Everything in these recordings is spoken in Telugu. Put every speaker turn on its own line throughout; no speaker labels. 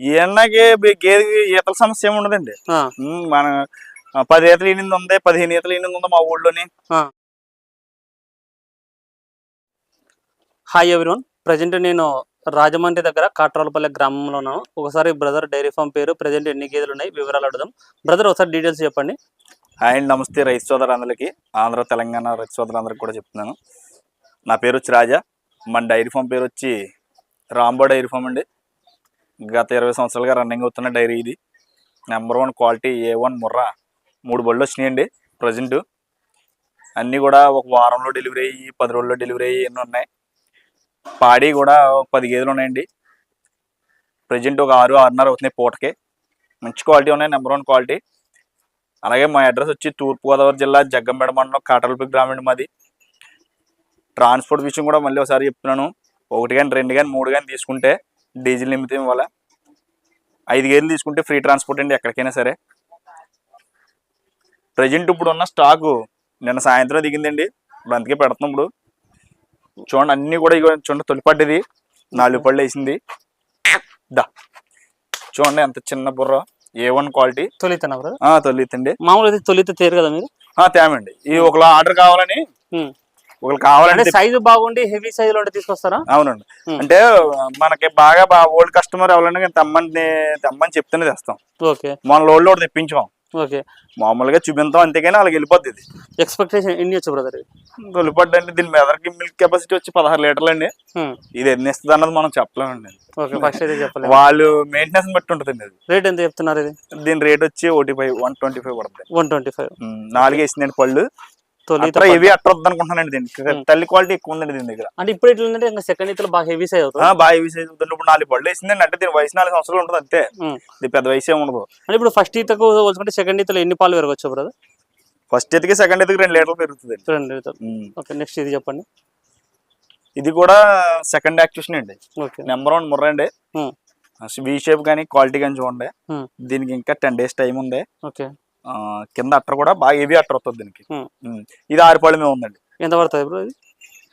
ఈ ఎండకి బి- గేదెకి ఈతల సమస్య ఏమి ఉండదండి. మన పది ఈతలు ఈనింది ఉంది పదిహేను ఈతలు ఈనింది ఉంది మా ఊళ్ళోని.
హాయ్ ఎవ్రీవన్ ప్రజెంట్ నేను రాజమండ్రి దగ్గర కాట్రాలపల్లి గ్రామంలో ఉన్నాను. ఒకసారి బ్రదర్ డైరీ ఫామ్ పేరు ప్రజెంట్ ఎన్ని గేదెలు ఉన్నాయి వివరాలు అడుగుదాం. బ్రదర్ ఒకసారి డీటెయిల్స్ చెప్పండి.
హాయ్ అండి నమస్తే రైతు సోదరులందరికీ ఆంధ్ర తెలంగాణ రైతు సోదరులందరికీ కూడా చెప్తున్నాను. నా పేరు వచ్చి రాజా. మన డైరీ ఫామ్ పేరు వచ్చి రాంబో డైరీ ఫామ్ అండి. గత ఇరవై సంవత్సరాలుగా రన్నింగ్ అవుతున్న డైరీ ఇది. Number one quality A one Murrah. మూడు బళ్ళు వచ్చినాయండి ప్రజెంట్ అన్నీ కూడా ఒక వారంలో డెలివరీ అయ్యి పది రోజుల్లో డెలివరీ అయ్యి ఎన్ని ఉన్నాయి. పాడి కూడా పది గేదెలు ఉన్నాయండి. ప్రజెంట్ ఒక ఆరు ఆరున్నర అవుతున్నాయి పూటకి. మంచి క్వాలిటీ ఉన్నాయి నెంబర్ వన్ క్వాలిటీ అలాగే మా అడ్రస్ వచ్చి తూర్పుగోదావరి జిల్లా జగ్గంపేట మండలం కాటలపి గ్రామీణ మాది. ట్రాన్స్పోర్ట్ విషయం కూడా మళ్ళీ ఒకసారి చెప్తున్నాను. ఒకటి కానీ రెండు కానీ మూడు కానీ తీసుకుంటే డీజిల్ నిమిత్తం ఇవ్వాలి? ఐదు గేర్లు తీసుకుంటే ఫ్రీ ట్రాన్స్పోర్ట్ అండి ఎక్కడికైనా సరే. ప్రజెంట్ ఇప్పుడు ఉన్న స్టాకు నిన్న సాయంత్రం దిగిందండి ఇప్పుడు అందుకే పెడుతున్నాం ఇప్పుడు. చూడండి అన్నీ కూడా ఇగో చూడండి తొలిపడ్డది నాలుగు పళ్ళు వేసింది. దా. చూడండి ఎంత చిన్న బుర్ర. ఏ వన్ క్వాలిటీ
తొలితనా
తొలితండి
మామూలు అయితే తొలిత తేరు కదా మీరు?
తేమండి. ఈ ఒకలా ఆర్డర్ కావాలని
అంటే
కావాలంటే
సైజు బాగుండి హెవీ సైజులో ఉంటే తీసుకొస్తారా?
అవునండి. అంటే మనకి బాగా ఓల్డ్ కస్టమర్ ఎవరైనా తెమ్మని తెమ్మని చెప్తేనే తెస్తాం.
ఓకే.
మన లోడ్ ఒకటి తెప్పించాం.
ఓకే.
మామూలుగా చూపించాం అంతేగాని వాళ్ళకి వెళ్ళిపోద్ది ఇది.
ఎక్స్పెక్టేషన్ ఎన్ని వచ్చు బ్రదర్
తొలిపడ్డ అంటే దీని మెదర్కి మిల్క్ కెపాసిటీ వచ్చి పదహారు లీటర్లు అండి ఇది ఎన్ని ఇస్తుంది అన్నది మనం చెప్పలేమండి.
ఓకే ఫస్ట్ అయితే చెప్పలేదు
వాళ్ళు మెయింటెనెన్స్ బట్టి ఉంటుందండి అది
రేట్ ఎంత చెప్తున్నారు ఇది?
దీని రేట్ వచ్చి ఓటీ ఫైవ్ వన్ ట్వంటీ ఫైవ్ పడుతుంది
వన్ ట్వంటీ ఫైవ్.
నాలుగు వేసిందండి పళ్ళు. అట్లా ఇవి అట్ట వద్దు అనుకుంటున్నానండి దీనికి తల్లి క్వాలిటీ ఎక్కువ ఉందండి దీని దగ్గర.
అంటే ఇప్పుడు ఎట్లా ఉందంటే ఇంకా సెకండ్ ఇతర బాగా హెవీ సైజ్ అవుతుంది.
బాగా ఇవి సైజు ఉంటుంది ఇప్పుడు నాలుగు పళ్ళు వేసిందండి. అంటే దీని వయసు నాలుగు సంవత్సరాలు ఉంటుంది అంతే. ఇది పెద్ద వయసు ఉండదు.
అంటే ఇప్పుడు ఫస్ట్ ఈతకు పోల్చుకుంటే సెకండ్ ఈతలో ఎన్ని పాలు పెరగచ్చు బ్రదర్
ఫస్ట్ ఎత్తుకి సెకండ్ ఎత్తుకి రెండు లీటర్లు పెరుగుతుంది
రెండు ఈతలు ఓకే నెక్స్ట్ ఇది చెప్పండి.
ఇది కూడా సెకండ్ యాక్టివేషన్ అండి. నెంబర్ వన్ ముర్ర అండి. వి షేప్ కానీ క్వాలిటీ కానీ చూడండి. దీనికి ఇంకా టెన్ డేస్ టైం ఉంది.
ఓకే.
కింద అట్టర్ కూడా బాగా హెవీ అట్టర్ వస్తుంది దీనికి. ఇది ఆరు పళ్ళు మీద ఉందండి.
ఎంత పడుతుంది బ్రో ఇది?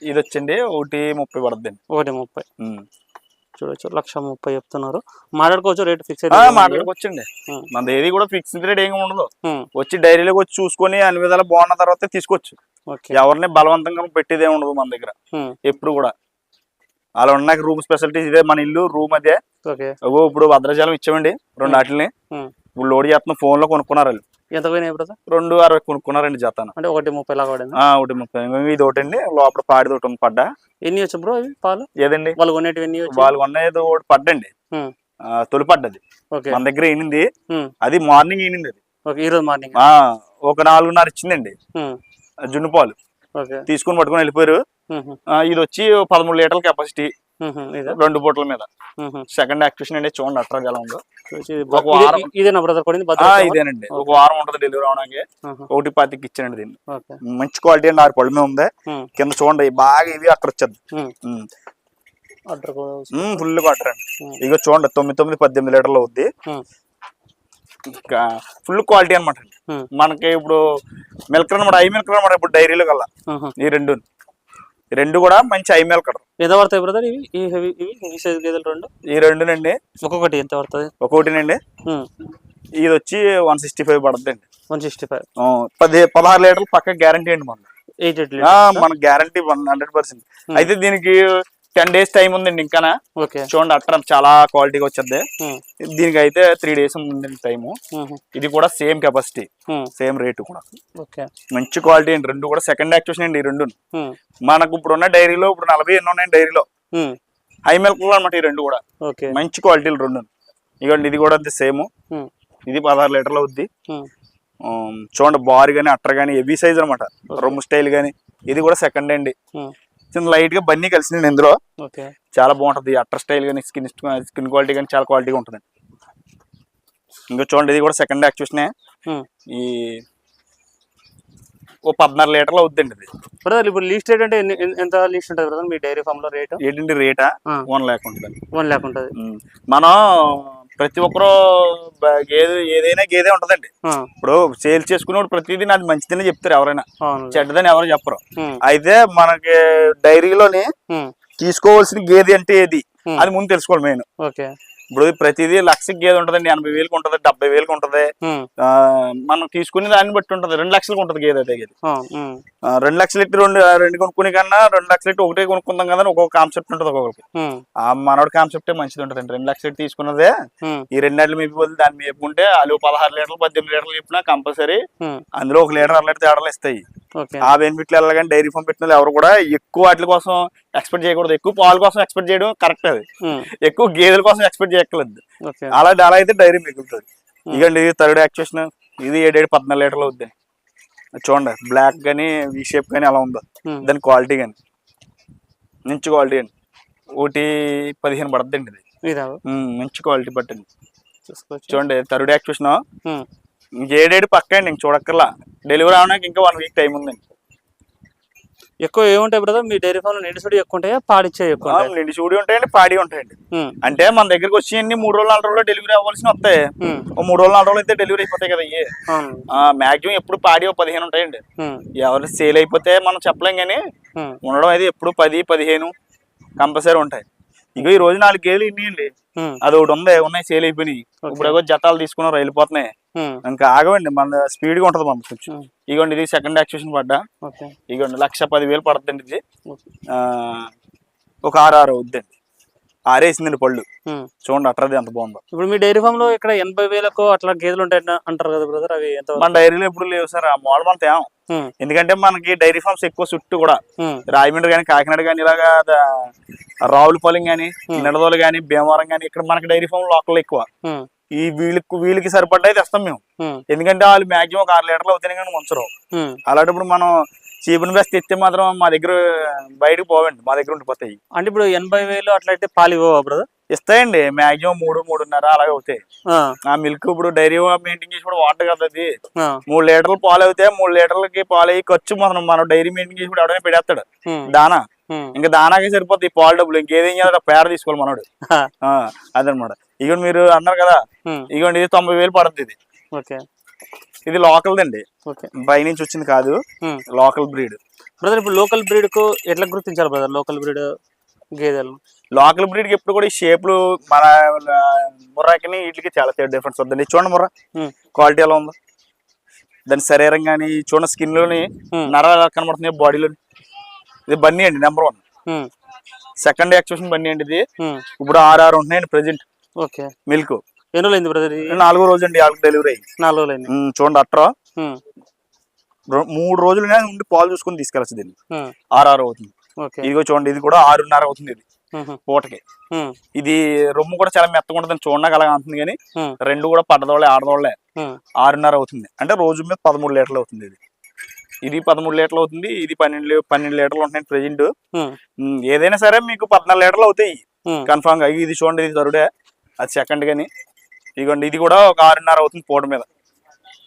ఇది వచ్చండి ఒకటి ముప్పై పడుతుందండి
ఒకటి ముప్పై. చూడొచ్చు లక్ష ముప్పై చెప్తున్నారు. మాట్లాడుకోవచ్చు రేట్ ఫిక్స్
మాట్లాడుకోవచ్చండి.
ఉమ్.
మనది ఏది కూడా ఫిక్స్డ్ రేట్ ఏమి ఉండదు. వచ్చి డైరీలోకి వచ్చి చూసుకొని అన్ని విధాలు బాగున్న తర్వాత తీసుకోవచ్చు. ఎవరిని బలవంతంగా పెట్టేదే ఉండదు మన దగ్గర. ఎప్పుడు కూడా. అలా ఉన్నాయి రూమ్ స్పెషాలిటీస్ ఇదే మన ఇల్లు రూమ్ అదే. ఇప్పుడు భద్రాచలం ఇచ్చామండి రెండు వాటిని. ఇప్పుడు లోడ్ చేస్తున్నాం ఫోన్లో కొనుక్కున్నారు వాళ్ళు.
ఎంత పోయినాయి
రెండు అరవై కొనుక్కున్నారండి జతాను
అంటే ఒకటి ముప్పై లాగా పడింది?
ఒకటి ముప్పై. ఇది ఒకటి అండి లోపల పాడిది ఒకటి ఉంది పడ్డా.
ఎన్ని వచ్చు బ్రో పాలు?
ఏదండి?
వాళ్ళు కొనేటివి ఎన్ని
వాళ్ళు కొన్నది ఒకటి పడ్డండి. తొలి పడ్డది.
ఓకే.
మన దగ్గర ఈనింది. అది మార్నింగ్ ఈనింది అది.
ఈ రోజు మార్నింగ్.
ఒక నాలుగున్నర ఇచ్చిందండి. జున్ను పాలు. తీసుకొని పట్టుకొని వెళ్ళిపోయారు. ఇది వచ్చి పదమూడు లీటర్ల కెపాసిటీ రెండు పూటల మీద. సెకండ్ యాక్టివేషన్ అండి చూడండి అట్రా ఎలా ఉందో
ఇది
ఒక వారం.
ఇది- ఇదేనా బ్రదర్ పడింది
ఆ,
భద్రాచలం?
ఇదేనండి ఒక వారం ఉంటుంది డెలివరీ అవడానికి. ఒకటి పాతికి ఇచ్చానండి దీన్ని మంచి క్వాలిటీ అండి ఆరు పళ్ళు మీద ఉంది. కింద చూడండి బాగా ఇవి అక్కడ వచ్చేది. ఫుల్ కొట్టరండి
ఉమ్.
ఇక చూడండి తొమ్మిది తొమ్మిది పద్దెనిమిది లీటర్లు అవుద్ది. ఇంకా ఫుల్ క్వాలిటీ అనమాట. మనకి ఇప్పుడు మిల్క్ అనమాట ఐ మిల్క్ అనమాట ఇప్పుడు డైరీలో కల్లా. ఈ రెండు రెండు కూడా మంచి ఐ మిల్క్
ఎంత పడతాయి బ్రదర్ ఇవి? ఈ హెవీ ఇవి ఈ సైజ్ గేదెలు రెండు?
ఈ రెండునండి
ఒక్కొక్కటి ఎంత పడుతుంది?
ఒకటినండి ఇది వచ్చి వన్ సిక్స్టీ ఫైవ్ పడుతుంది అండి
వన్ సిక్స్టీ ఫైవ్.
పది పదహారు లీటర్లు పక్క గ్యారంటీ అండి మన
ఎయిట్ ఎయిట్
మన గ్యారంటీ వన్ హండ్రెడ్ పర్సెంట్. అయితే దీనికి టెన్ డేస్ టైం ఉందండి ఇంకా
ఓకే.
చూడండి అట్టర్ చాలా క్వాలిటీగా వచ్చేది. దీనికి అయితే త్రీ డేస్ ఉందండి టైము. ఇది కూడా సేమ్ కెపాసిటీ. సేమ్ రేటు కూడా.
ఓకే.
మంచి క్వాలిటీ అండి. రెండు కూడా సెకండ్ యాక్టివేషన్ అండి ఈ రెండు మనకు ఇప్పుడు ఉన్న డైరీలో ఇప్పుడు నలభై ఎన్ని ఉన్నాయి డైరీలో. హై మిల్క్ అనమాట ఈ రెండు కూడా. మంచి క్వాలిటీలు రెండు ఇదిగోండి ఇది కూడా అంతే సేమ్. ఇది పదహారు లీటర్లు అవుద్ది. చూడండి బార్ కానీ అట్టర్ కానీ హెవీ సైజ్ అనమాట రొమ్ము స్టైల్ కానీ ఇది కూడా సెకండ్ అండి. చిన్న లైట్గా బన్నీ కలిసింది ఇందులో. చాలా బాగుంటది. అట్టర్ స్టైల్ కానీ స్కిన్ స్కిన్ క్వాలిటీ కానీ చాలా క్వాలిటీగా ఉంటుంది. ఇంకా చూడండి ఇది కూడా సెకండ్ యాక్చువేషనే ఈ ఓ పద్నాలుగు లీటర్లు అవుద్దండి ఇది.
బ్రదర్ ఇప్పుడు లీస్ట్ రేట్ అంటే ఎంత లీస్ట్ ఉంటుంది బ్రదర్ మీ డైరీ ఫామ్లో రేట్
ఏంటంటే రేటా వన్ ల్యాక్ ఉంటుంది.
వన్ ల్యాక్ ఉంటుంది.
మనం ప్రతి ఒక్కరు గేదె ఏదైనా గేదె ఉంటదండి. ఇప్పుడు సేల్ చేసుకునేవాడు ప్రతిదీ నాది మంచిదని చెప్తారు ఎవరైనా. చెడ్డదని ఎవరు చెప్పరు. అయితే మనకి డైరీలోని తీసుకోవాల్సిన గేదె అంటే ఏది. అది ముందు తెలుసుకోవాలి మెయిన్. ఇప్పుడు ప్రతిదీ లక్షకి గేదె ఉంటదండి ఎనభై వేలకు ఉంటది డెబ్బై వేలకు ఉంటది. మనం తీసుకునే దాన్ని బట్టి ఉంటది రెండు లక్షలకు ఉంటది గేదె అదే
ఆ,
రెండు లక్షలు ఇట్టి రెండు రెండు కొనుక్కునే కన్నా రెండు లక్షలు ఇట్టి ఒకటే కొనుక్కుందాం కదా ఒక్కొక్క కాన్సెప్ట్ ఉంటుంది ఒక్కొక్కరికి. ఆ మనోడి కాన్సెప్టే మంచిది ఉంటదండి. రెండు లక్షలు ఇట్టి తీసుకున్నదే ఈ రెండు నెలలు మేపి వదిలి దాన్ని మేపుకుంటే వాళ్ళు పదహారు లీటర్లు పద్దెనిమిది లీటర్లు చెప్పినా కంపల్సరీ అందులో ఒక లీటర్ అర లీటర్ తేడాలు ఇస్తాయి. ఆ బెనిఫిట్లు వెళ్ళగానే డైరీ ఫామ్ పెట్టిన ఎవరు కూడా ఎక్కువ వాటి కోసం ఎక్స్పెక్ట్ చేయకూడదు. ఎక్కువ పాల కోసం ఎక్స్పెక్ట్ చేయడం కరెక్ట్ అది. ఎక్కువ గేదెల కోసం ఎక్స్పెక్ట్ చేయక్కర్లేదు.
ఓకే.
అలా అలా అయితే డైరీ మిగులుతుంది. ఇది థర్డ్ యాక్చువేషన్ ఇది ఏడేడు పద్నాలుగు లీటర్లు అవుద్ది. చూడండి బ్లాక్ కానీ వి షేప్ కానీ అలా ఉందో. దాని క్వాలిటీ కానీ మంచి క్వాలిటీ అండి ఒకటి పదిహేను పడుతుందండి ఇది. మంచి క్వాలిటీ
చూసుకోవచ్చు.
చూడండి థర్డ్ యాక్చువేషన్ ఏడేడు పక్క అండి ఇంక చూడక్కర్లా. డెలివరీ అవడానికి ఇంకా వన్ వీక్ టైం ఉందండి
ఎక్కువ ఏముంటాయి బ్రదర్? మీ డైరీ ఫామ్లో నిండుసుడు ఎక్కువ ఉంటాయా? పాడిచ్చే ఎక్కువ
నిండి చూడి ఉంటాయండి పాడి ఉంటాయండి. అంటే మన దగ్గరికి వచ్చి అన్ని మూడు రోజులు నాలుగు రోజుల్లో డెలివరీ అవ్వాల్సి వస్తాయి. ఓ మూడు రోజులు నాలుగు రోజులు అయితే డెలివరీ అయిపోతాయి కదా ఇవి మాక్సిమం ఎప్పుడు పాడి ఓ పదిహేను ఉంటాయండి. ఎవరు సేల్ అయిపోతే మనం చెప్పలేం కానీ ఉండడం అయితే ఎప్పుడు పది పదిహేను కంపల్సరీ ఉంటాయి. ఇగో ఈ రోజు నాలుగు గేలు ఇన్నాయండి
ఉమ్,
అది ఒకటి ఉంది ఉన్నాయి సేల్ అయిపోయినాయి. ఇప్పుడు ఏగో జతాలు తీసుకున్నాం వెళ్ళిపోతున్నాయి ఇంకా ఆగవండి మన స్పీడ్గా ఉంటుంది మన కొంచెం. ఇగోండి ఇది సెకండ్ యాక్చువేషన్ పడ్డా. ఇగోండి లక్ష పదివేలు పడుతుందండి ఇది. ఒక ఆరు ఆరు అవుద్దండి. ఆరేసిందండి పళ్ళు. చూడండి అట్రది ఎంత బాగుందో.
ఇప్పుడు మీ డైరీ ఫామ్లో ఇక్కడ ఎనభై వేలకు అట్లా గేదెలు ఉంటాయి అంటారు కదా బ్రదర్ అవి
మన డైరీలో ఎప్పుడు లేవు సార్ ఆ మోడల్ మన తేం ఎందుకంటే మనకి డైరీ ఫార్మ్స్ ఎక్కువ చుట్టూ కూడా.
ఉమ్,
రాజమండ్రి కానీ కాకినాడ కానీ ఇలాగా రావులపాలెం కానీ నిడదోలు కానీ భీమవరం కానీ ఇక్కడ మనకి డైరీ ఫామ్ లోకల్ ఎక్కువ. ఈ వీళ్ళకి వీళ్ళకి సరిపడ్డాయి తెస్తాం మేము. ఎందుకంటే వాళ్ళు మాక్సిమం ఒక ఆరు లీటర్లు అవుతాయి కానీ ఉంచరు. అలాంటప్పుడు మనం చీపుని బెస్ట్ తెస్తే మాత్రం మా దగ్గర బయటకు పోవండి మా దగ్గర ఉండిపోతాయి.
అంటే ఇప్పుడు ఎనభై వేలు అట్లయితే పాలు ఇవ్వవా బ్రదర్
ఇస్తాయండి మాక్సిమం మూడు మూడున్నర అలాగే అవుతాయి. ఆ. మిల్క్ ఇప్పుడు డైరీ మెయింటైన్ చేసి కూడా వాటర్ కదా అది. మూడు లీటర్లు పాలు అవుతాయి మూడు లీటర్లకి పాలు అయ్యి ఖర్చు మనం మనం డైరీ మెయింటైన్ చేసి కూడా ఎవడైనా పెడేస్తాడు. దానా? ఇంకా దానాకే సరిపోతాయి ఈ పాలు డబ్బులు. ఇంకేదేం చేయాలి? పేడ తీసుకోవాలి మనోడు. ఆ, అదనమాట ఇగోండి మీరు అన్నారు కదా. ఇగోండి ఇది తొంభై వేలు పడుతుంది ఇది.
ఓకే.
ఇది లోకల్ది అండి.
ఓకే.
బై నుంచి వచ్చింది కాదు. లోకల్ బ్రీడ్
బ్రదర్ ఇప్పుడు లోకల్ బ్రీడ్కు ఎట్లా గుర్తించాలి బ్రదర్ లోకల్ బ్రీడ్ గేదెలు.
లోకల్ బ్రీడ్కి ఎప్పుడు కూడా ఈ షేప్లు మన ముర్రాకి వీటికి చాలా డిఫరెన్స్ వద్దండి. చూడండి ముర్రా. క్వాలిటీ ఎలా ఉందో. దాని శరీరం కానీ చూడండి స్కిన్లోని
ఉమ్,
నర ఎలా కనబడుతుంది బాడీలోని ఇది బన్నీ అండి number one second actuation Banni అండి ఇది.
ఉమ్,
ఇప్పుడు ఆరు ఆరు ఉంటున్నాయండి ప్రెజెంట్
ఓకే
మిల్క్
ఎన్ని రోజులు అయింది బ్రదర్
నాలుగో రోజు అండి వాళ్ళకి డెలివరీ
నాలుగు రోజులు అయింది
చూడండి అట్రా. మూడు రోజులునే ఉండి పాలు చూసుకొని తీసుకెళ్ళచ్చు దీన్ని. ఆరు ఆరు అవుతుంది. ఇదిగో చూడండి ఇది కూడా ఆరున్నర అవుతుంది ఇది. పూటకి. ఇది రొమ్ము కూడా చాలా మెత్తగా ఉంటుంది చూడడానికి అలాగా ఉంటుంది కానీ రెండు కూడా పడ్డదోళ్ళే ఆడదోళ్ళే. ఆరున్నర అవుతుంది. అంటే రోజు మీద పదమూడు లీటర్లు అవుతుంది ఇది. ఇది పదమూడు లీటర్లు అవుతుంది ఇది పన్నెండు పన్నెండు లీటర్లు ఉంటున్నాయి ప్రెజెంట్ ఏదైనా సరే మీకు పద్నాలుగు లీటర్లు అవుతాయి. కన్ఫామ్గా ఇది చూడండి ఇది తరుడే అది సెకండ్ గాని ఇదిగోండి ఇది కూడా ఒక ఆరున్నర అవుతుంది పూట మీద.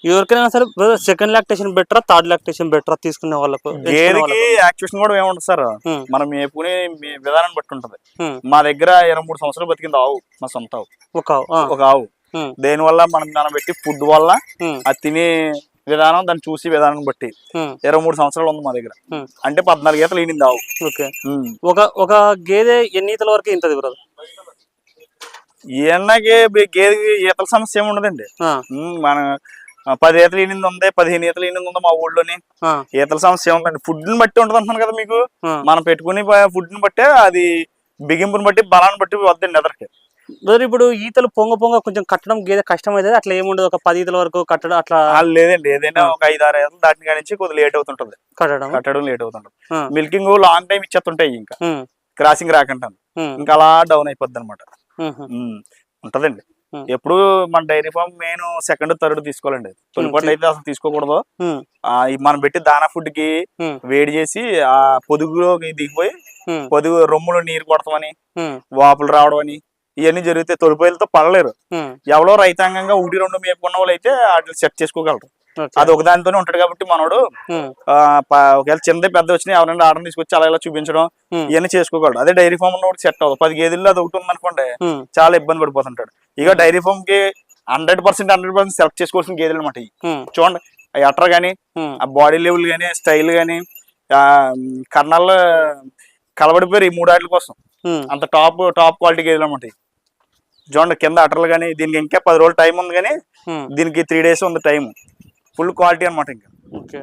ఎవరికైనా సరే బ్రదర్ సెకండ్ లాక్టేషన్ బెటరా థర్డ్ లాక్టేషన్ బెటరా తీసుకునే వాళ్ళకు
గేదెకి
వాళ్ళకు?
యాక్చువేషన్ కూడా ఏముంటుంది సార్.
ఉమ్,
మనం మేపుకునే మీ విధానం బట్టి ఉంటది.
ఉమ్,
మా దగ్గర ఇరవై మూడు సంవత్సరాలు బతికింది ఆవు మా సొంత ఆవు.
ఒక ఆ,
ఒక ఆవు.
ఉమ్,
దేని వల్ల మనం దాన్ని పెట్టి ఫుడ్ వల్ల అది తినే విధానం దాన్ని చూసి విధానం బట్టి. ఇరవై మూడు సంవత్సరాలు ఉంది మా దగ్గర. అంటే పద్నాలుగు ఈతలు ఈనింది ఆవు.
ఒక ఒక గేదె ఎన్ని ఈతల వరకు ఇంతది బ్రదర్
ఈ ఎన్నకి గేదెకి ఈతల సమస్య ఏమి ఉండదండి. మన పది ఈతలు ఈనింది ఉంది పదిహేను ఈతలు ఈనింది ఉంది మా ఊళ్ళోని. ఈతల సమస్య ఏముందండి ఫుడ్ని బట్టి ఉంటుంది అంటున్నాను కదా మీకు. మనం పెట్టుకుని ఫుడ్ని బట్టే అది బిగింపుని బట్టి బలాన్ని బట్టి వద్దండి ఎదరికి.
బ్రదర్ ఇప్పుడు ఈతలు పొంగ పొంగ కొంచెం కట్టడం గేదె కష్టం అవుతుంది అట్లా ఏముండదు ఒక పది ఈతల వరకు కట్టడం అట్లా
లేదండి. ఏదైనా ఒక ఐదు ఆరు ఈతలు దాటిన కాడి నుంచి కొద్దిగా లేట్ అవుతుంటది.
కట్టడం?
కట్టడం లేట్ అవుతుంటది. మిల్కింగ్ లాంగ్ టైం ఇచ్చేస్తుంటాయి ఇంకా. క్రాసింగ్ రాకుండా ఇంకా అలా డౌన్ అయిపోద్ది అనమాట ఉంటదండి. ఎప్పుడు మన dairy farm main second third తీసుకోవాలండి. తొలిపట్లు అయితే అసలు తీసుకోకూడదు.
ఉమ్,
ఆ ఈ మనం పెట్టి దానా
ఫుడ్కి
వేడి చేసి ఆ పొదుగులోకి దిగిపోయి పొదుగు రొమ్ములో నీరు కొడతామని వాపులు రావడం అని ఇవన్నీ జరిగితే తొలిపోయిలతో పడలేరు. ఎవరో రైతాంగంగా ఒకటి రెండు మేపుకున్న వాళ్ళు అయితే వాటిని సెట్ చేసుకోగలరు. అది ఒక దానితోనే ఉంటాడు కాబట్టి మనోడు ఒకవేళ చిన్నది పెద్ద వచ్చినా ఎవరైనా ఆర్డర్ తీసుకొచ్చి అలా ఇలా చూపించడం ఇవన్నీ చేసుకోగలడు. అదే డైరీ ఫామ్ ఉన్నప్పుడు సెట్ అవ్వదు. పది గేదెల్లో అది ఒకటి ఉందనుకోండి చాలా ఇబ్బంది పడిపోతుంటాడు. ఇక dairy ఫామ్కి hundred percent hundred percent select చేసుకోవాల్సిన గేదెలు అనమాట చూడండి ఆ అట్ర కానీ
ఉమ్,
ఆ బాడీ లెవెల్ కానీ స్టైల్ ఆ కర్నల్ కలబడిపోయారు ఈ మూడు ఆటల కోసం. అంత టాప్ టాప్ క్వాలిటీ గేదెలు అనమాట. చూడండి కింద అటర్లు కానీ దీనికి ఇంకా పది రోజులు టైం ఉంది కానీ దీనికి త్రీ డేస్ ఉంది టైం ఫుల్ క్వాలిటీ అనమాట ఇంకా.
ఓకే.